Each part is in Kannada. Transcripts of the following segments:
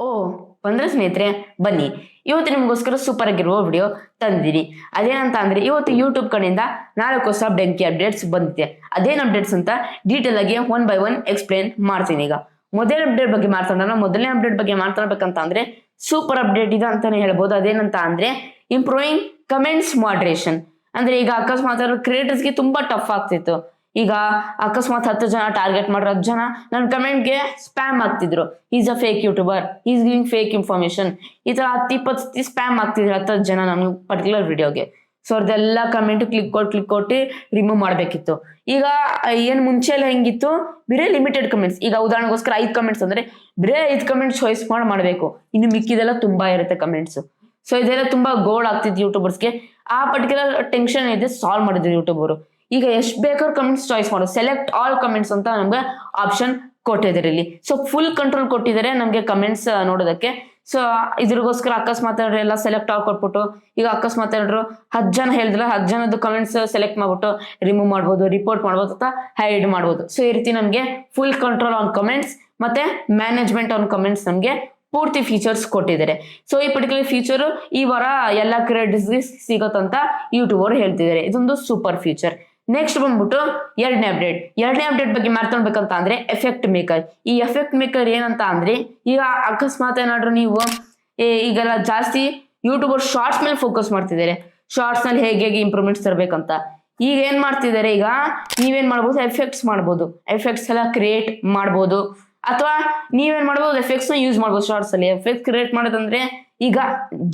ಓ ಬಂದ್ರೆ ಸ್ನೇಹಿತರೆ, ಬನ್ನಿ. ಇವತ್ತು ನಿಮಗೋಸ್ಕರ ಸೂಪರ್ ಆಗಿರುವ ವಿಡಿಯೋ ತಂದಿರಿ. ಅದೇನಂತ ಅಂದ್ರೆ, ಇವತ್ತು ಯೂಟ್ಯೂಬ್ ಕಡೆಯಿಂದ ನಾಲ್ಕು ಹೊಸ ಬೆಂಕಿ ಅಪ್ಡೇಟ್ಸ್ ಬಂದಿದೆ. ಅದೇನು ಅಪ್ಡೇಟ್ಸ್ ಅಂತ ಡೀಟೇಲ್ ಆಗಿ ಒನ್ ಬೈ ಒನ್ ಎಕ್ಸ್ಪ್ಲೇನ್ ಮಾಡ್ತೀನಿ ಈಗ. ಮೊದಲನೇ ಅಪ್ಡೇಟ್ ಬಗ್ಗೆ ಮಾತಾಡೋಣ. ಮೊದಲನೇ ಅಪ್ಡೇಟ್ ಬಗ್ಗೆ ಮಾತಾಡ್ಬೇಕಂತ ಅಂದ್ರೆ ಸೂಪರ್ ಅಪ್ಡೇಟ್ ಇದೆ ಅಂತಾನೆ ಹೇಳ್ಬೋದು. ಅದೇನಂತ ಅಂದ್ರೆ ಇಂಪ್ರೂವಿಂಗ್ ಕಮೆಂಟ್ಸ್ ಮಾಡ್ರೇಷನ್ ಅಂದ್ರೆ ಈಗ ಅಕಸ್ಮಾತ್ ಕ್ರಿಯೇಟರ್ಸ್ಗೆ ತುಂಬಾ ಟಫ್ ಆಗ್ತಿತ್ತು. ಈಗ ಅಕಸ್ಮಾತ್ ಹತ್ತು ಜನ ಟಾರ್ಗೆಟ್ ಮಾಡಿರೋ, ಹತ್ತು ಜನ ನನ್ನ ಕಮೆಂಟ್ಗೆ spam ಆಗ್ತಿದ್ರು. Is a fake YouTuber is giving fake information ಈ ತರ ಹತ್ತು, ಇಪ್ಪತ್ತು ಸತಿ ಸ್ಪ್ಯಾಮ್ ಆಗ್ತಿದ್ರು ಹತ್ತು ಜನ ನಮ್ಗೆ ಪರ್ಟಿಕ್ಯುಲರ್ ವಿಡಿಯೋಗೆ ಸೊ ಅವ್ರದ್ದೆಲ್ಲ ಕಮೆಂಟ್ ಕ್ಲಿಕ್ ಕೊಟ್ಟು ಕ್ಲಿಕ್ ಕೊಟ್ಟು ರಿಮೂವ್ ಮಾಡಬೇಕಿತ್ತು. ಈಗ ಏನು ಮುಂಚೆ ಎಲ್ಲ ಹೆಂಗಿತ್ತು? ಬೇರೆ ಲಿಮಿಟೆಡ್ ಕಮೆಂಟ್ಸ್ ಈಗ ಉದಾಹರಣೆಗೋಸ್ಕರ ಐದು ಕಮೆಂಟ್ಸ್ ಅಂದ್ರೆ ಬೇರೆ ಐದು ಕಮೆಂಟ್ಸ್ ಚಾಯ್ಸ್ ಮಾಡಿ, ಮಾಡಬೇಕು. ಇನ್ನು ಮಿಕ್ಕಿದೆಲ್ಲ ತುಂಬಾ ಇರುತ್ತೆ ಕಮೆಂಟ್ಸ್ ಸೊ ಇದೆಲ್ಲ ತುಂಬಾ ಗೋಲ್ಡ್ ಆಗ್ತಿತ್ತು ಯೂಟ್ಯೂಬರ್ಸ್ಗೆ ಆ ಪರ್ಟಿಕ್ಯುಲರ್ ಟೆನ್ಷನ್ ಇದೆ ಸಾಲ್ವ್ ಮಾಡಿದ್ರು ಯೂಟ್ಯೂಬರು ಈಗ ಎಷ್ಟು ಬೇಕಾದ್ರೂ ಕಮೆಂಟ್ಸ್ ಚಾಯ್ಸ್ ಮಾಡೋದು ಸೆಲೆಕ್ಟ್ ಆಲ್ ಕಮೆಂಟ್ಸ್ ಅಂತ ನಮ್ಗೆ ಆಪ್ಷನ್ ಕೊಟ್ಟಿದ್ದಾರೆ ಇಲ್ಲಿ. ಸೊ ಫುಲ್ ಕಂಟ್ರೋಲ್ ಕೊಟ್ಟಿದ್ದಾರೆ ನಮಗೆ ಕಮೆಂಟ್ಸ್ ನೋಡೋದಕ್ಕೆ. ಸೊ ಇದ್ರಿಗೋಸ್ಕರ ಅಕಸ್ಮಾತ್ ಎಲ್ಲ ಸೆಲೆಕ್ಟ್ ಆಗಿ ಕೊಟ್ಬಿಟ್ಟು, ಈಗ ಅಕಸ್ಮಾತ್ ಏನಾದ್ರು ಹತ್ತು ಜನ ಹೇಳಿದ್ರೆ ಹತ್ತು ಜನದ ಕಮೆಂಟ್ಸ್ ಸೆಲೆಕ್ಟ್ ಮಾಡ್ಬಿಟ್ಟು ರಿಮೂವ್ ಮಾಡ್ಬೋದು ರಿಪೋರ್ಟ್ ಮಾಡ್ಬೋದು, ಅಥವಾ ಹೈಡ್ ಮಾಡ್ಬೋದು. ಸೊ ಈ ರೀತಿ ನಮಗೆ ಫುಲ್ ಕಂಟ್ರೋಲ್ ಆನ್ ಕಮೆಂಟ್ಸ್ ಮತ್ತೆ ಮ್ಯಾನೇಜ್ಮೆಂಟ್ ಆನ್ ಕಮೆಂಟ್ಸ್ ನಮಗೆ ಪೂರ್ತಿ ಫೀಚರ್ಸ್ ಕೊಟ್ಟಿದ್ದಾರೆ. ಸೊ ಈ ಪರ್ಟಿಕ್ಯುಲರ್ ಫೀಚರ್ ಈ ವಾರ ಎಲ್ಲ ಕ್ರೆಡಿಟ್ಸ್ಗೆ ಸಿಗತ್ತಂತ ಯೂಟ್ಯೂಬರ್ ಹೇಳ್ತಿದ್ದಾರೆ. ಇದೊಂದು ಸೂಪರ್ ಫೀಚರ್ ನೆಕ್ಸ್ಟ್ ಬಂದ್ಬಿಟ್ಟು ಎರಡನೇ ಅಪ್ಡೇಟ್ ಎರಡನೇ ಅಪ್ಡೇಟ್ ಬಗ್ಗೆ ಮಾತಾಡ್ಬೇಕಂತ ಅಂದ್ರೆ ಎಫೆಕ್ಟ್ ಮೇಕರ್ ಈ ಎಫೆಕ್ಟ್ ಮೇಕರ್ ಏನಂತ ಅಂದ್ರೆ, ಈಗ ಅಕಸ್ಮಾತ್ ಏನಾದ್ರು ನೀವು ಈಗೆಲ್ಲ ಜಾಸ್ತಿ ಯೂಟ್ಯೂಬರ್ ಶಾರ್ಟ್ಸ್ ಮೇಲೆ ಫೋಕಸ್ ಮಾಡ್ತಿದ್ದಾರೆ. ಶಾರ್ಟ್ಸ್ನಲ್ಲಿ ಹೇಗೆ ಹೇಗೆ ಇಂಪ್ರೂವ್ಮೆಂಟ್ಸ್ ತರಬೇಕಂತ. ಈಗ ಏನ್ ಮಾಡ್ತಿದ್ದಾರೆ ಈಗ? ನೀವೇನ್ ಮಾಡ್ಬೋದು? ಎಫೆಕ್ಟ್ಸ್ ಮಾಡ್ಬೋದು. ಎಫೆಕ್ಟ್ಸ್ ಎಲ್ಲ ಕ್ರಿಯೇಟ್ ಮಾಡ್ಬೋದು. ಅಥವಾ ನೀವೇನ್ ಮಾಡ್ಬೋದು? ಎಫೆಕ್ಟ್ಸ್ ಯೂಸ್ ಮಾಡ್ಬೋದು ಶಾರ್ಟ್ಸ್ ಅಲ್ಲಿ. ಎಫೆಕ್ಟ್ ಕ್ರಿಯೇಟ್ ಮಾಡೋದಂದ್ರೆ ಈಗ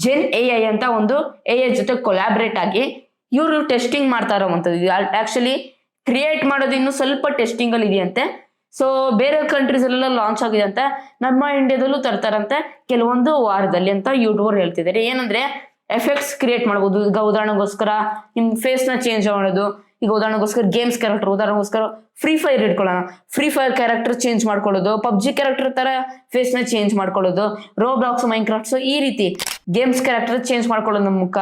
ಜೆನ್ ಎ ಐ ಅಂತ ಒಂದು ಎ ಐ ಜೊತೆ ಕೊಲಾಬ್ರೇಟ್ ಆಗಿ ಇವರು ಟೆಸ್ಟಿಂಗ್ ಮಾಡ್ತಾ ಇರೋವಂಥದ್ದು ಆಕ್ಚುಲಿ ಕ್ರಿಯೇಟ್ ಮಾಡೋದು ಇನ್ನು ಸ್ವಲ್ಪ ಟೆಸ್ಟಿಂಗ್ ಅಲ್ಲಿ ಇದೆಯಂತೆ. ಸೊ ಬೇರೆ ಕಂಟ್ರೀಸ್ ಅಲ್ಲೆಲ್ಲ ಲಾಂಚ್ ಆಗಿದೆ ಅಂತ ನಮ್ಮ ಇಂಡಿಯಾದಲ್ಲೂ ತರ್ತಾರಂತೆ ಕೆಲವೊಂದು ವಾರದಲ್ಲಿ ಅಂತ ಯೂಟ್ಯೂಬರ್ ಹೇಳ್ತಿದ್ದಾರೆ. ಏನಂದ್ರೆ ಎಫೆಕ್ಟ್ಸ್ ಕ್ರಿಯೇಟ್ ಮಾಡ್ಬೋದು. ಈಗ ಉದಾಹರಣೆಗೋಸ್ಕರ ನಿಮ್ ಫೇಸ್ನ ಚೇಂಜ್ ಮಾಡೋದು. ಈಗ ಉದಾಹರಣೆಗೋಸ್ಕರ ಗೇಮ್ಸ್ ಕ್ಯಾರೆಕ್ಟರ್ ಉದಾಹರಣೆಗೋಸ್ಕರ ಫ್ರೀ ಫೈರ್ ಇಟ್ಕೊಳ್ಳೋಣ. ಫ್ರೀ ಫೈರ್ ಕ್ಯಾರೆಕ್ಟರ್ ಚೇಂಜ್ ಮಾಡ್ಕೊಳ್ಳೋದು. ಪಬ್ಜಿ ಕ್ಯಾರೆಕ್ಟರ್ ತರ ಫೇಸ್ನ ಚೇಂಜ್ ಮಾಡ್ಕೊಳ್ಳೋದು. ರೋಬ್ಲಾಕ್ಸ್ ಮೈನ್ ಕ್ರಾಫ್ಟ್ಸ್ ಈ ರೀತಿ ಗೇಮ್ಸ್ ಕ್ಯಾರೆಕ್ಟರ್ ಚೇಂಜ್ ಮಾಡ್ಕೊಳ್ಳೋದು ನಮ್ಮ ಮುಖ.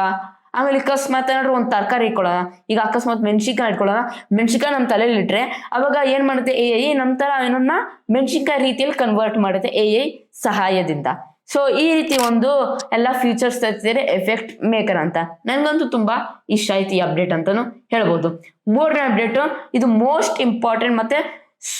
ಆಮೇಲೆ ಅಕಸ್ಮಾತ್ ಏನಾದ್ರು ಒಂದು ತರಕಾರಿ ಇಟ್ಕೊಳ್ಳೋಣ ಈಗ ಅಕಸ್ಮಾತ್ ಮೆಣಸಿನ್ಕಾಯಿ ಇಟ್ಕೊಳ್ಳೋಣ ಮೆಣಸಿನ್ಕಾಯಿ ನಮ್ಮ ತಲೆಯಲ್ಲಿ ಇಟ್ರೆ ಅವಾಗ ಏನ್ ಮಾಡುತ್ತೆ ಎ ಐ ನಮ್ಮ ತರ ಏನನ್ನ ಮೆಣಸಿನ್ಕಾಯಿ ರೀತಿಯಲ್ಲಿ ಕನ್ವರ್ಟ್ ಮಾಡುತ್ತೆ ಎ ಐ ಸಹಾಯದಿಂದ. ಸೊ ಈ ರೀತಿ ಒಂದು ಎಲ್ಲ ಫ್ಯೂಚರ್ಸ್ ತರ್ತಿದ್ದಾರೆ ಎಫೆಕ್ಟ್ ಮೇಕರ್ ಅಂತ. ನನಗಂತೂ ತುಂಬಾ ಇಷ್ಟ ಆಯ್ತು ಈ ಅಪ್ಡೇಟ್ ಅಂತಾನು ಹೇಳ್ಬೋದು. ಮೂರನೇ ಅಪ್ಡೇಟ್ ಇದು ಮೋಸ್ಟ್ ಇಂಪಾರ್ಟೆಂಟ್ ಮತ್ತೆ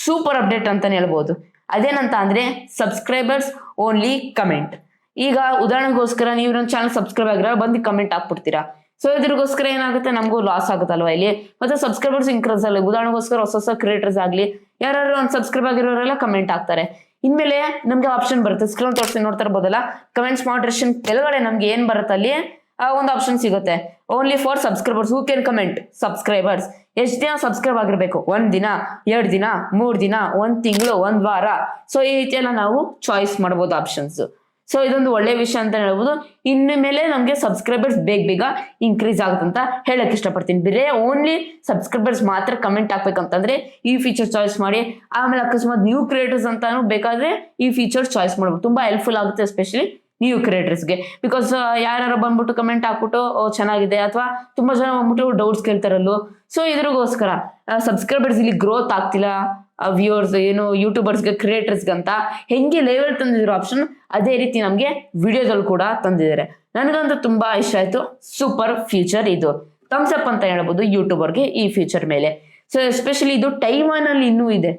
ಸೂಪರ್ ಅಪ್ಡೇಟ್ ಅಂತಾನೆ ಹೇಳ್ಬೋದು. ಅದೇನಂತ ಅಂದ್ರೆ ಸಬ್ಸ್ಕ್ರೈಬರ್ಸ್ ಓನ್ಲಿ ಕಮೆಂಟ್ ಈಗ ಉದಾಹರಣೆಗೋಸ್ಕರ ನೀವು ನನ್ನ ಚಾನಲ್ ಸಬ್ಸ್ಕ್ರೈಬ್ ಆಗಿರೋ ಬಂದು ಕಮೆಂಟ್ ಹಾಕ್ಬಿಡ್ತೀರಾ? ಸೊ ಇದ್ರಿಗೋಸ್ಕರ ಏನಾಗುತ್ತೆ? ನಮಗೂ ಲಾಸ್ ಆಗುತ್ತಲ್ವಾ ಇಲ್ಲಿ? ಮತ್ತೆ ಸಬ್ಸ್ಕ್ರೈಬರ್ಸ್ ಇನ್ಕ್ರೀಸ್ ಆಗಲಿ, ಉದಾಹರಣೆಗೋಸ್ಕರ ಹೊಸ ಹೊಸ ಕ್ರಿಯೇಟರ್ಸ್ ಆಗಲಿ ಯಾರು ಒಂದು ಸಬ್ಸ್ಕ್ರೈಬ್ ಆಗಿರೋರೆಲ್ಲ ಕಮೆಂಟ್ ಹಾಕ್ತಾರೆ. ಇನ್ಮೇಲೆ ನಮ್ಗೆ ಆಪ್ಷನ್ ಬರುತ್ತೆ. ಸ್ಕ್ರೀನ್ ತೋರಿಸಿ ನೋಡ್ತಾ ಇರ್ಬೋದಲ್ಲ ಕಮೆಂಟ್ಸ್ ಮಾಡ್ರೇಷನ್ ಕೆಳಗಡೆ ನಮ್ಗೆ ಏನ್ ಬರುತ್ತೆ ಅಲ್ಲಿ? ಆ ಒಂದು ಆಪ್ಷನ್ ಸಿಗುತ್ತೆ. Only for subscribers who can comment subscribers ಎಷ್ಟು ದಿನ ಸಬ್ಸ್ಕ್ರೈಬ್ ಆಗಿರ್ಬೇಕು? ಒಂದ್ ದಿನ, ಎರಡು ದಿನ, ಮೂರ್ ದಿನ, ಒಂದ್ ತಿಂಗಳು, ಒಂದ್ ವಾರ. ಸೊ ಈ ರೀತಿಯೆಲ್ಲ ನಾವು ಚಾಯ್ಸ್ ಮಾಡ್ಬೋದು ಆಪ್ಷನ್ಸ್ ಸೊ ಇದೊಂದು ಒಳ್ಳೆ ವಿಷಯ ಅಂತ ಹೇಳ್ಬೋದು. ಇನ್ನು ಮೇಲೆ ನಮಗೆ ಸಬ್ಸ್ಕ್ರೈಬರ್ಸ್ ಬೇಗ ಬೇಗ ಇನ್ಕ್ರೀಸ್ ಆಗುತ್ತೆ ಅಂತ ಹೇಳಕ್ ಇಷ್ಟಪಡ್ತೀನಿ. ಬೇರೆ ಓನ್ಲಿ ಸಬ್ಸ್ಕ್ರೈಬರ್ಸ್ ಮಾತ್ರ ಕಮೆಂಟ್ ಹಾಕ್ಬೇಕಂತಂದ್ರೆ ಈ ಫೀಚರ್ ಚಾಯ್ಸ್ ಮಾಡಿ, ಆಮೇಲೆ ಅಕಸ್ಮಾತ್ ನ್ಯೂ ಕ್ರಿಯೇಟರ್ಸ್ ಅಂತಾನು ಬೇಕಾದ್ರೆ ಈ ಫೀಚರ್ ಚಾಯ್ಸ್ ಮಾಡ್ಬೋದು. ತುಂಬಾ ಹೆಲ್ಪ್ಫುಲ್ ಆಗುತ್ತೆ ಎಸ್ಪೆಷಲಿ ನ್ಯೂ ಕ್ರಿಯೇಟರ್ಸ್ಗೆ ಬಿಕಾಸ್ ಯಾರು ಬಂದ್ಬಿಟ್ಟು ಕಮೆಂಟ್ ಹಾಕ್ಬಿಟ್ಟು ಚೆನ್ನಾಗಿದೆ ಅಥವಾ ತುಂಬಾ ಜನ ಬಂದ್ಬಿಟ್ಟು ಡೌಟ್ಸ್ ಕೇಳ್ತಾರಲ್ಲೋ ಸೊ ಇದ್ರಿಗೋಸ್ಕರ ಸಬ್ಸ್ಕ್ರೈಬರ್ಸ್ ಇಲ್ಲಿ ಗ್ರೋತ್ ಆಗ್ತಿಲ್ಲ. ವ್ಯೂವರ್ಸ್ ಏನು ಯೂಟ್ಯೂಬರ್ಸ್ಗೆ ಕ್ರಿಯೇಟರ್ಸ್ಗೆ ಅಂತ ಹೆಂಗೆ ಲೆವೆಲ್ ತಂದಿದ್ರು ಆಪ್ಷನ್ ಅದೇ ರೀತಿ ನಮಗೆ ವಿಡಿಯೋದಲ್ಲಿ ಕೂಡ ತಂದಿದ್ದಾರೆ. ನನಗಂತೂ ತುಂಬಾ ಇಷ್ಟ ಆಯ್ತು. ಸೂಪರ್ ಫ್ಯೂಚರ್ ಇದು. ಥಮ್ಸ್ ಅಪ್ ಅಂತ ಹೇಳ್ಬೋದು ಯೂಟ್ಯೂಬರ್ಗೆ ಈ ಫ್ಯೂಚರ್ ಮೇಲೆ. ಸೊ ಎಸ್ಪೆಷಲಿ ಇದು ಟೈವಾನ್ ಅಲ್ಲಿ ಇನ್ನೂ ಇದೆ.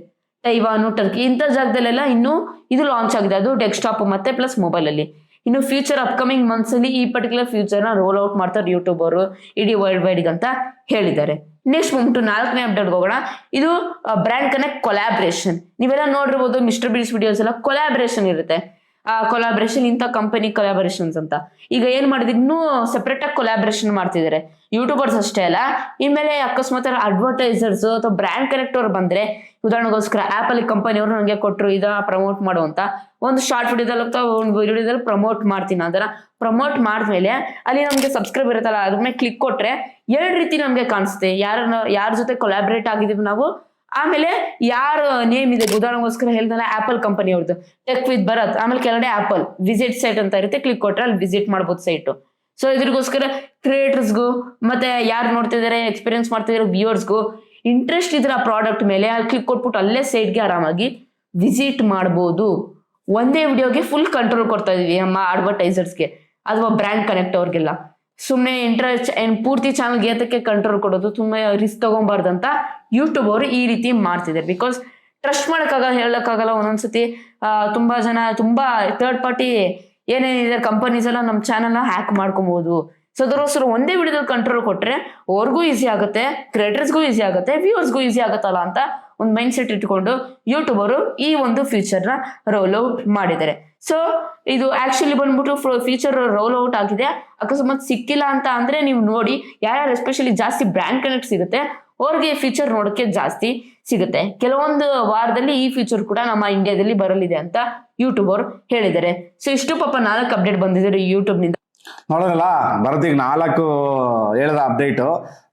ಟೈವಾನು ಟರ್ಕಿ ಇಂಥ ಜಾಗದಲ್ಲೆಲ್ಲ ಇನ್ನೂ ಇದು ಲಾಂಚ್ ಆಗಿದೆ. ಅದು ಡೆಸ್ಕ್ಟಾಪ್ ಮತ್ತೆ ಪ್ಲಸ್ ಮೊಬೈಲ್ ಅಲ್ಲಿ. ಇನ್ನು ಫ್ಯೂಚರ್ ಅಪ್ಕಮಿಂಗ್ ಮಂತ್ಸ್ ಅಲ್ಲಿ ಈ ಪರ್ಟಿಕ್ಯುಲರ್ ಫ್ಯೂಚರ್ನ ರೋಲ್ ಔಟ್ ಮಾಡ್ತಾರೆ ಯೂಟ್ಯೂಬರ್ ಇಡೀ ವರ್ಲ್ಡ್ ವೈಡ್ ಅಂತ ಹೇಳಿದ್ದಾರೆ. ನೆಕ್ಸ್ಟ್ ಬಂದ್ಬಿಟ್ಟು ನಾಲ್ಕನೇ ಅಪ್ಡೇಟ್ ಹೋಗೋಣ. ಇದು ಬ್ರ್ಯಾಂಡ್ ಕನೆಕ್ಟ್ ಕೊಲಾಬ್ರೇಷನ್ ನೀವೆಲ್ಲ ನೋಡಿರ್ಬೋದು ಮಿಸ್ಟರ್ ಬೀಸ್ ವಿಡಿಯೋಸ್ ಎಲ್ಲ ಕೊಲಾಬ್ರೇಷನ್ ಇರುತ್ತೆ. ಕೊಲಾಬ್ರೇಷನ್ ಇಂಥ ಕಂಪನಿ ಕೊಲಾಬರೇಷನ್ಸ್ ಅಂತ. ಈಗ ಏನ್ ಮಾಡಿದ್ ಇನ್ನೂ ಸೆಪರೇಟ್ ಆಗಿ ಕೊಲಾಬ್ರೇಷನ್ ಮಾಡ್ತಿದ್ದಾರೆ ಯೂಟ್ಯೂಬರ್ಸ್ ಅಷ್ಟೇ ಅಲ್ಲ, ಇನ್ಮೇಲೆ ಅಕಸ್ಮಾತ್ ಅಡ್ವರ್ಟೈಸರ್ಸ್ ಅಥವಾ ಬ್ರ್ಯಾಂಡ್ ಕನೆಕ್ಟ್ ಅವ್ರು ಬಂದ್ರೆ, ಉದಾಹರಣೆಗೋಸ್ಕರ ಅಲ್ಲಿ ಕಂಪನಿಯವರು ನನಗೆ ಕೊಟ್ಟರು ಇದ ಪ್ರಮೋಟ್ ಮಾಡುವಂತ ಒಂದು ಶಾರ್ಟ್ ವಿಡಿಯೋದಲ್ಲಿ ಅಥವಾ ಒಂದು ವಿಡಿಯೋದಲ್ಲಿ ಪ್ರಮೋಟ್ ಮಾಡ್ತೀನಿ. ಅದರ ಪ್ರಮೋಟ್ ಮಾಡಿದ್ಮೇಲೆ ಅಲ್ಲಿ ನಮಗೆ ಸಬ್ಸ್ಕ್ರೈಬ್ ಇರುತ್ತಲ್ಲ, ಅದ್ರ ಮೇಲೆ ಕ್ಲಿಕ್ ಕೊಟ್ರೆ, ಎರಡು ರೀತಿ ನಮಗೆ ಕಾಣಿಸುತ್ತೆ. ಯಾರ ಯಾರ ಜೊತೆ ಕೊಲಾಬ್ರೇಟ್ ಆಗಿದೀವಿ ನಾವು ಆಮೇಲೆ ಯಾರ ನೇಮ್ ಇದೆ? ಉದಾಹರಣೆಗೋಸ್ಕರ ಹೇಳ್ದಲ್ಲ ಆಪಲ್ ಕಂಪನಿ ಅವ್ರದ್ದು ಟೆಕ್ ವಿತ್ ಭರತ್ ಆಮೇಲೆ ಕೆಳಗಡೆ ಆಪಲ್ ವಿಸಿಟ್ ಸೈಟ್ ಅಂತ ಇರುತ್ತೆ. ಕ್ಲಿಕ್ ಕೊಟ್ರೆ ಅಲ್ಲಿ ವಿಸಿಟ್ ಮಾಡ್ಬೋದು ಸೈಟು ಸೊ ಇದ್ರಿಗೋಸ್ಕರ ಕ್ರಿಯೇಟರ್ಸ್ಗೂ ಮತ್ತೆ ಯಾರು ನೋಡ್ತಿದ್ದಾರೆ ಎಕ್ಸ್ಪೀರಿಯನ್ಸ್ ಮಾಡ್ತಿದ್ದಾರೆ ವ್ಯೂವರ್ಸ್ಗೂ ಇಂಟ್ರೆಸ್ಟ್ ಇದ್ರೆ ಆ ಪ್ರಾಡಕ್ಟ್ ಮೇಲೆ ಅಲ್ಲಿ ಕ್ಲಿಕ್ ಕೊಟ್ಬಿಟ್ಟು ಅಲ್ಲೇ ಸೈಟ್ಗೆ ಆರಾಮಾಗಿ ವಿಸಿಟ್ ಮಾಡ್ಬೋದು. ಒಂದೇ ವಿಡಿಯೋಗೆ ಫುಲ್ ಕಂಟ್ರೋಲ್ ಕೊಡ್ತಾ ಇದೀವಿ ನಮ್ಮ ಅಡ್ವರ್ಟೈಸರ್ಸ್ಗೆ ಅಥವಾ ಬ್ರ್ಯಾಂಡ್ ಕನೆಕ್ಟ್ ಅವ್ರಿಗೆಲ್ಲ. ಸುಮ್ಮನೆ ಇಂಟ್ರೆಸ್ಟ್ ಪೂರ್ತಿ ಚಾನಲ್ ಗೆತಕ್ಕೆ ಕಂಟ್ರೋಲ್ ಕೊಡೋದು ತುಂಬಾ ರಿಸ್ಕ್ ತಗೊಂಬಾರ್ದಂತ ಯೂಟ್ಯೂಬ್ ಅವರು ಈ ರೀತಿ ಮಾಡ್ತಿದ್ದಾರೆ ಬಿಕಾಸ್ ಟ್ರಸ್ಟ್ ಮಾಡೋಕ್ಕಾಗಲ್ಲ, ಹೇಳಕ್ಕಾಗಲ್ಲ ಒಂದೊಂದ್ಸತಿ ತುಂಬಾ ಜನ ತುಂಬಾ ಥರ್ಡ್ ಪಾರ್ಟಿ ಏನೇನಿದೆ ಕಂಪನೀಸ್ ಎಲ್ಲ ನಮ್ಮ ಚಾನಲ್ನ ಹ್ಯಾಕ್ ಮಾಡ್ಕೊಬಹುದು ಸೊ ಅದಕ್ಕೋಸ್ಕರ ಒಂದೇ ವಿಡಿಯೋದಲ್ಲಿ ಕಂಟ್ರೋಲ್ ಕೊಟ್ರೆ ಅವ್ರಿಗೂ ಈಸಿ ಆಗುತ್ತೆ ಕ್ರಿಯೇಟರ್ಸ್ಗೂ ಈಸಿ ಆಗುತ್ತೆ ವ್ಯೂವರ್ಸ್ಗೂ ಈಸಿ ಆಗುತ್ತಲ್ಲ ಅಂತ ಒಂದು ಮೈಂಡ್ ಸೆಟ್ ಇಟ್ಕೊಂಡು ಯೂಟ್ಯೂಬ್ ಅವರು ಈ ಒಂದು ಫೀಚರ್ನ ರೋಲ್ ಔಟ್ ಮಾಡಿದ್ದಾರೆ. ಸೊ ಇದು ಆಕ್ಚುಲಿ ಬಂದ್ಬಿಟ್ಟು ಫೀಚರ್ ರೋಲ್ ಔಟ್ ಆಗಿದೆ. ಅಕಸ್ಮಾತ್ ಸಿಕ್ಕಿಲ್ಲ ಅಂತ ಅಂದ್ರೆ ನೀವು ನೋಡಿ ಯಾರ್ಯಾರು ಎಸ್ಪೆಷಲಿ ಜಾಸ್ತಿ ಬ್ರ್ಯಾಂಡ್ ಕನೆಕ್ಟ್ ಸಿಗುತ್ತೆ, ಅವ್ರಿಗೆ ಫೀಚರ್ ನೋಡೋಕ್ಕೆ ಜಾಸ್ತಿ ಸಿಗುತ್ತೆ. ಕೆಲವೊಂದು ವಾರದಲ್ಲಿ ಈ ಫೀಚರ್ ಕೂಡ ನಮ್ಮ ಇಂಡಿಯಾದಲ್ಲಿ ಬರಲಿದೆ ಅಂತ ಯೂಟ್ಯೂಬ್ ಅವರು ಹೇಳಿದ್ದಾರೆ. ಸೊ ಇಷ್ಟು ಪಾಪ ನಾಲ್ಕು ಅಪ್ಡೇಟ್ ಬಂದಿದ್ದಾರೆ ಯೂಟ್ಯೂಬ್ನಿಂದ. ನೋಡೋದಲ್ಲ ಭರತ್ ನಾಲ್ಕು ಹೇಳ್ದ ಅಪ್ಡೇಟು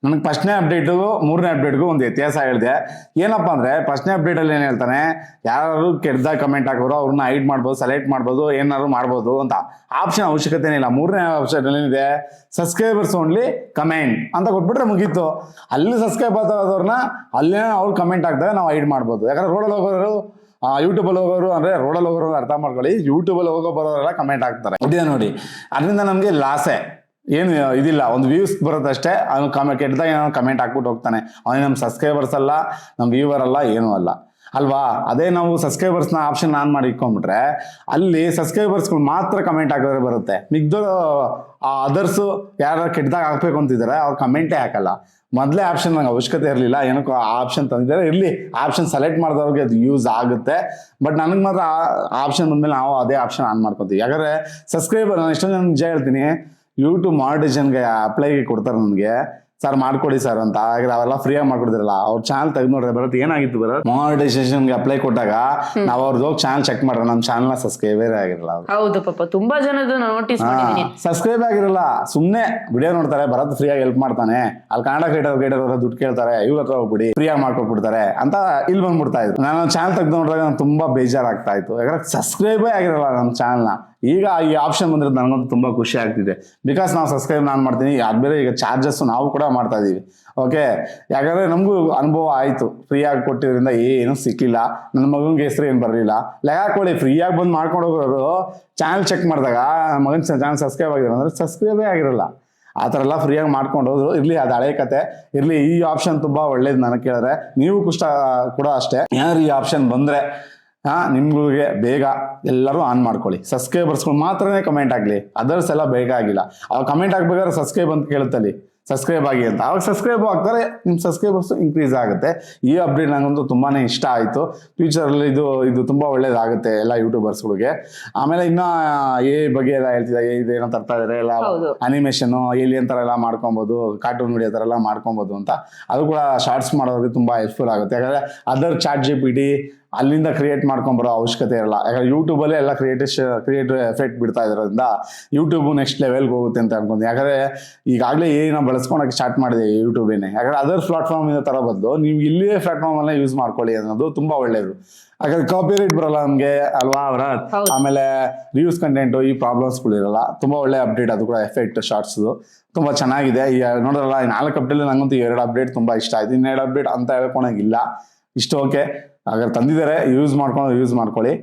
ನನಗೆ ಫಸ್ಟ್ನೇ ಅಪ್ಡೇಟು ಮೂರನೇ ಅಪ್ಡೇಟ್ಗೂ ಒಂದು ವ್ಯತ್ಯಾಸ ಹೇಳಿದೆ. ಏನಪ್ಪ ಅಂದರೆ ಫಸ್ಟ್ನೇ ಅಪ್ಡೇಟಲ್ಲಿ ಏನು ಹೇಳ್ತಾನೆ ಯಾರು ಕೆಡ್ದಾಗ ಕಮೆಂಟ್ ಹಾಕೋರು, ಅವ್ರನ್ನ ಹೈಡ್ ಮಾಡ್ಬೋದು ಸೆಲೆಕ್ಟ್ ಮಾಡ್ಬೋದು, ಏನಾದ್ರು ಮಾಡ್ಬೋದು ಅಂತ. ಆಪ್ಷನ್ ಅವಶ್ಯಕತೆ ಇಲ್ಲ ಮೂರನೇ ಆಪ್ಷನ್ ಏನಿದೆ ಸಬ್ಸ್ಕ್ರೈಬರ್ಸ್ ಓನ್ಲಿ ಕಮೆಂಟ್ ಅಂತ ಕೊಟ್ಬಿಟ್ರೆ ಮುಗೀತು. ಅಲ್ಲಿ ಸಬ್ಸ್ಕ್ರೈಬ್ ಆದವ್ರನ್ನ ಅಲ್ಲೇ ಅವ್ರು ಕಮೆಂಟ್ ಹಾಕ್ತಾರೆ ನಾವು ಹೈಡ್ ಮಾಡ್ಬೋದು. ಯಾಕಂದ್ರೆ ರೋಡಲ್ಲಿ ಹೋಗೋರು ಯೂಟ್ಯೂಬಲ್ಲಿ ಹೋಗೋರು ಅಂದರೆ ರೋಡಲ್ಲಿ ಹೋಗೋರು ಅರ್ಥ ಮಾಡ್ಕೊಳ್ಳಿ. ಯೂಟ್ಯೂಬಲ್ಲಿ ಹೋಗೋ ಬರೋರೆಲ್ಲ ಕಮೆಂಟ್ ಹಾಕ್ತಾರೆ. ಇದೆ ನೋಡಿ. ಅದರಿಂದ ನಮಗೆ ಲಾಸೆ. ಏನು ಇದಿಲ್ಲ. ಒಂದು ವ್ಯೂಸ್ ಬರುತ್ತಷ್ಟೇ ಅವ್ನು ಕಮೆ, ಕೆಟ್ಟದಾಗ ಏನೋ ಕಮೆಂಟ್ ಹಾಕ್ಬಿಟ್ಟು ಹೋಗ್ತಾನೆ. ಅವನಿಗೆ ನಮ್ಮ ಸಬ್ಸ್ಕ್ರೈಬರ್ಸ್ ಅಲ್ಲ ನಮ್ಮ ವ್ಯೂವರ್ ಅಲ್ಲ, ಏನೂ ಅಲ್ಲ. ಅಲ್ವಾ? ಅದೇ ನಾವು ಸಬ್ಸ್ಕ್ರೈಬರ್ಸ್ನ ಆಪ್ಷನ್ ಆನ್ ಮಾಡಿ ಇಟ್ಕೊಂಡ್ಬಿಟ್ರೆ, ಅಲ್ಲಿ ಸಬ್ಸ್ಕ್ರೈಬರ್ಸ್ಗಳು ಮಾತ್ರ ಕಮೆಂಟ್ ಹಾಕಿದ್ರೆ ಬರುತ್ತೆ. ಮಿಗ್ದು ಅದರ್ಸು ಯಾರು ಕೆಟ್ಟದಾಗ ಹಾಕ್ಬೇಕು ಅಂತಿದ್ದಾರೆ ಅವ್ರು ಕಮೆಂಟೇ ಹಾಕಲ್ಲ. ಮೊದಲೇ ಆಪ್ಷನ್ ನಂಗೆ ಅವಶ್ಯಕತೆ ಇರಲಿಲ್ಲ, ಏನಕ್ಕೋ ಆ ಆಪ್ಷನ್ ತಂದಿದ್ದಾರೆ. ಇರಲಿ ಆಪ್ಷನ್ ಸೆಲೆಕ್ಟ್ ಮಾಡಿದವ್ರಿಗೆ ಅದು ಯೂಸ್ ಆಗುತ್ತೆ. ಬಟ್ ನನಗೆ ಮಾತ್ರ ಆ ಆಪ್ಷನ್ ಬಂದಮೇಲೆ ನಾವು ಅದೇ ಆಪ್ಷನ್ ಆನ್ ಮಾಡ್ಕೊತೀವಿ. ಯಾಕಂದರೆ ಸಬ್ಸ್ಕ್ರೈಬರ್ ನಾನು ಎಷ್ಟೊಂದು ಜನ ನಿಜ ಹೇಳ್ತೀನಿ ಯೂಟ್ಯೂಬ್ ಮಾಡಿಜನ್ಗೆ ಅಪ್ಲೈಗೆ ಕೊಡ್ತಾರೆ ನನಗೆ ಸರ್ ಮಾಡ್ಕೊಡಿ ಸರ್ ಅಂತ. ಹಾಗಾದ್ರೆ ಅವೆಲ್ಲ ಫ್ರೀಯಾಗಿ ಮಾಡ್ಕೊಡ್ತಿರಲ್ಲ. ಅವ್ರ ಚಾನಲ್ ತೆಗೆದು ನೋಡ್ರೆ ಬರುತ್ತೆ. ಏನಾಗಿತ್ತು ಬರೋದು ಮಾನಿಟೈಸೇಷನ್ಗೆ ಅಪ್ಲೈ ಕೊಟ್ಟಾಗ ನಾವು ಅವ್ರದ್ದು ಹೋಗಿ ಚಾನಲ್ ಚೆಕ್ ಮಾಡ್ರೆ ನಮ್ಮ ನ ಸಬ್ಸ್ಕ್ರೈಬೇ ಆಗಿರಲ್ಲ ಹೌದು ಪಾಪ. ತುಂಬಾ ಜನದ್ದು ನೋಟಿಸ್ ಸಬ್ಸ್ಕ್ರೈಬ್ ಆಗಿರಲ್ಲ. ಸುಮ್ಮನೆ ವಿಡಿಯೋ ನೋಡ್ತಾರೆ ಭರತ್ ಆಗಿ ಹೆಲ್ಪ್ ಮಾಡ್ತಾನೆ. ಅಲ್ಲಿ ಕನ್ನಡ ಕ್ರಿಯೇಟರ್ ಕ್ರಿಯೇಟರ್ ಹತ್ರ ದುಡ್ಡು ಕೇಳ್ತಾರೆ ಇವ್ರ ಹತ್ರ ಹೋಗ್ಬಿಡಿ ಫ್ರೀಯಾಗಿ ಮಾಡ್ಕೊಟ್ಬಿಡ್ತಾರೆ ಅಂತ ಇಲ್ಲಿ ಬಂದ್ಬಿಡ್ತಾ ಇದ್ರು. ನಾನು ಚಾನಲ್ ತೆಗೆದು ನೋಡಿದಾಗ ನಾನು ತುಂಬಾ ಬೇಜಾರಾಗ್ತಾ ಇತ್ತು. ಯಾಕಂದ್ರೆ ಸಬ್ಸ್ಕ್ರೈಬೇ ಆಗಿರಲ್ಲ ನಮ್ಮ ಚಾನಲ್ನ ಈಗ ಈ ಆಪ್ಷನ್ ಬಂದಿರೋದು ನನಗಂತೂ ತುಂಬಾ ಖುಷಿ ಆಗ್ತಿದೆ. ಬಿಕಾಸ್ ನಾವು ಸಬ್ಸ್ಕ್ರೈಬ್ ನಾನು ಮಾಡ್ತೀನಿ ಅದು ಬೇರೆ ಈಗ ಚಾರ್ಜಸ್ ನಾವು ಕೂಡ ಮಾಡ್ತಾ ಇದೀವಿ. ಓಕೆ ಯಾಕಂದ್ರೆ ನಮಗೂ ಅನುಭವ ಆಯಿತು. ಫ್ರೀಯಾಗಿ ಕೊಟ್ಟಿದ್ರಿಂದ ಏನು ಸಿಕ್ಕಿಲ್ಲ. ನನ್ನ ಮಗನಿಗೆ ಹೆಸರು ಏನು ಬರಲಿಲ್ಲ. ಲೆಕ್ಕ ಹಾಕೊಳ್ಳಿ ಫ್ರೀಯಾಗಿ ಬಂದು ಮಾಡ್ಕೊಂಡು ಹೋಗೋರು ಚಾನಲ್ ಚೆಕ್ ಮಾಡಿದಾಗ ಮಗನ ಚಾನಲ್ ಸಬ್ಸ್ಕ್ರೈಬ್ ಆಗಿರೋ ಅಂದ್ರೆ ಸಬ್ಸ್ಕ್ರೈಬೇ ಆಗಿರಲ್ಲ. ಆ ಥರ ಎಲ್ಲ ಫ್ರೀಯಾಗಿ ಮಾಡ್ಕೊಂಡು ಹೋದ್ರು. ಇರಲಿ, ಅದು ಹಳೆ ಕತೆ. ಇರಲಿ, ಈ ಆಪ್ಷನ್ ತುಂಬ ಒಳ್ಳೇದು ನನಗೆ ಕೇಳಿದ್ರೆ. ನೀವು ಕುಷ್ಟ ಕೂಡ ಅಷ್ಟೇ. ಏನಾದ್ರು ಈ ಆಪ್ಷನ್ ಬಂದರೆ ಹಾಂ ನಿಮ್ಗಳಿಗೆ ಬೇಗ ಎಲ್ಲರೂ ಆನ್ ಮಾಡ್ಕೊಳ್ಳಿ. ಸಬ್ಸ್ಕ್ರೈಬರ್ಸ್ಗಳು ಮಾತ್ರನೇ ಕಮೆಂಟ್ ಆಗಲಿ ಅದರ್ಸ್ ಎಲ್ಲ ಬೇಗ ಆಗಿಲ್ಲ. ಅವಾಗ ಕಮೆಂಟ್ ಆಗ್ಬೇಕಾದ್ರೆ ಸಬ್ಸ್ಕ್ರೈಬ್ ಅಂತ ಕೇಳುತ್ತಲ್ಲಿ ಸಬ್ಸ್ಕ್ರೈಬ್ ಆಗಿ ಅಂತ. ಅವಾಗ ಸಬ್ಸ್ಕ್ರೈಬ್ ಆಗ್ತಾರೆ ನಿಮ್ಮ ಸಬ್ಸ್ಕ್ರೈಬರ್ಸ್ ಇನ್ಕ್ರೀಸ್ ಆಗುತ್ತೆ. ಈ ಅಪ್ಡೇಟ್ ನನಗಂತೂ ತುಂಬಾ ಇಷ್ಟ ಆಯಿತು. ಫ್ಯೂಚರಲ್ಲಿ ಇದು ಇದು ತುಂಬ ಒಳ್ಳೇದಾಗುತ್ತೆ ಎಲ್ಲ ಯೂಟ್ಯೂಬರ್ಸ್ಗಳಿಗೆ ಆಮೇಲೆ ಇನ್ನ ಎ ಬಗ್ಗೆ ಎಲ್ಲ ಹೇಳ್ತಿದ್ದಾರೆ ಇದೇನೋ ತರ್ತಾ ಇದ್ದಾರೆ ಎಲ್ಲ ಅನಿಮೇಷನು ಏಲಿಯನ್ ಥರ ಎಲ್ಲ ಮಾಡ್ಕೊಬೋದು ಕಾರ್ಟೂನ್ ವಿಡಿಯೋ ಥರ ಎಲ್ಲ ಮಾಡ್ಕೊಬೋದು ಅಂತ. ಅದು ಕೂಡ ಶಾರ್ಟ್ಸ್ ಮಾಡೋದಕ್ಕೆ ತುಂಬ ಹೆಲ್ಪ್ಫುಲ್ ಆಗುತ್ತೆ. ಯಾಕಂದರೆ other chat G P T ಅಲ್ಲಿಂದ ಕ್ರಿಯೇಟ್ ಮಾಡ್ಕೊಂಬರೋ ಅವಶ್ಯಕತೆ ಇರಲ್ಲ. ಯಾಕಂದ್ರೆ ಯೂಟ್ಯೂಬಲ್ಲೇ ಎಲ್ಲ ಕ್ರಿಯೇಟಿವ್ ಕ್ರಿಯೇಟಿವ್ ಎಫೆಕ್ಟ್ ಬಿಡ್ತಾ ಇರೋದ್ರಿಂದ ಯೂಟ್ಯೂಬು ನೆಕ್ಸ್ಟ್ ಲೆವೆಲ್ಗೆ ಹೋಗುತ್ತೆ ಅಂತ ಅನ್ಕೊಂಡು ಯಾಕಂದ್ರೆ ಈಗಾಗಲೇ ಏನೋ ಬಳಸ್ಕೊಳಕ್ಕೆ ಸ್ಟಾರ್ಟ್ ಮಾಡಿದೆ ಯೂಟ್ಯೂಬೇನೆ ಯಾಕಂದ್ರೆ ಅದರ್ ಪ್ಲಾಟ್ಫಾರ್ಮಿಂದ ಥರ ಬದಲು ನೀವು ಇಲ್ಲಿಯೇ ಪ್ಲಾಟ್ಫಾರ್ಮಲ್ಲೇ ಯೂಸ್ ಮಾಡ್ಕೊಳ್ಳಿ ಅನ್ನೋದು ತುಂಬ ಒಳ್ಳೆಯದು ಯಾಕಂದ್ರೆ ಕಾಪಿ ರೇಟ್ ಬರಲ್ಲ ನಮಗೆ ಅಲ್ವಾ ಅವರ ಆಮೇಲೆ ರಿವ್ಯೂಸ್ ಕಂಟೆಂಟು ಈ ಪ್ರಾಬ್ಲಮ್ಸ್ಗಳು ಇರಲ್ಲ. ತುಂಬ ಒಳ್ಳೆ ಅಪ್ಡೇಟ್ ಅದು ಕೂಡ ಎಫೆಕ್ಟ್ ಶಾರ್ಟ್ಸ್ದು ತುಂಬ ಚೆನ್ನಾಗಿದೆ. ಈ ನೋಡೋಲ್ಲ ನಾಲ್ಕು ಅಪ್ಡೇಟ್ ನಂಗಂತೂ ಎರಡು ಅಪ್ಡೇಟ್ ತುಂಬ ಇಷ್ಟ ಆಯ್ತು. ಇನ್ನೆರಡು ಅಪ್ಡೇಟ್ ಅಂತ ಹೇಳ್ಕೊಳಂಗಿಲ್ಲ. ಇಷ್ಟು ಓಕೆ ಹಾಗಾದ್ರೆ ತಂದಿದ್ದಾರೆ ಯೂಸ್ ಮಾಡ್ಕೊಂಡು ಯೂಸ್ ಮಾಡ್ಕೊಳ್ಳಿ.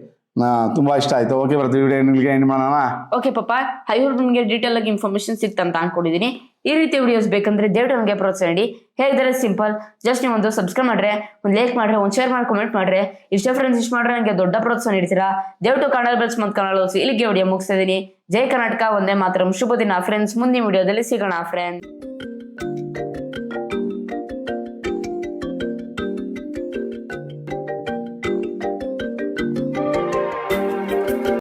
ತುಂಬಾ ಇಷ್ಟ ಆಯ್ತು. ಓಕೆ ಬರ್ತೀವಿ. ವಿಡಿಯೋ ನಿಮಗೆ ಮಾಡೋಣ? ಓಕೆ ಪಾಪ ಹೋಪ್ ನಿಮಗೆ ಡೀಟೇಲ್ ಆಗಿ ಇನ್ಫಾರ್ಮೇಶನ್ ಸಿಕ್ತಂತ ಅನ್ಕೊಂಡಿದ್ದೀನಿ ಈ ರೀತಿ ವಿಡಿಯೋಸ್ ಬೇಕಂದ್ರೆ ದಯವಿಟ್ಟು ನನಗೆ ಪ್ರೋತ್ಸಾಹ ನೀಡಿ. ಹೇಗಿದ್ದಾರೆ ಸಿಂಪಲ್ ಜಸ್ಟ್ ನೀವು ಒಂದು ಸಬ್ಸ್ಕ್ರೈಬ್ ಮಾಡ್ರೆ, ಒಂದು ಲೈಕ್ ಮಾಡ್ರೆ, ಒಂದು ಶೇರ್ ಮಾಡಿ ಕಮೆಂಟ್ ಮಾಡ್ರೆ, ಇಷ್ಟ ಫ್ರೆಂಡ್ಸ್ ಇಷ್ಟ ಮಾಡ್ರೆ ನನಗೆ ದೊಡ್ಡ ಪ್ರೋತ್ಸಾಹ ನೀಡ್ತೀರಾ? ದಯವಿಟ್ಟು ಕನ್ನಡ ಬೆಲ್ಸ್ ಮತ್ತು ಕನ್ನಡ ಓದಿಸಿ. ಇಲ್ಲಿಗೆ ವಿಡಿಯೋ ಮುಗಿಸ್ತಾ ಇದ್ದೀನಿ ಜೈ ಕರ್ನಾಟಕ. ಒಂದೇ ಮಾತ್ರ. ಶುಭ ದಿನ ಫ್ರೆಂಡ್ಸ್ ಮುಂದಿನ ವಿಡಿಯೋದಲ್ಲಿ ಸಿಗೋಣ ಫ್ರೆಂಡ್ಸ್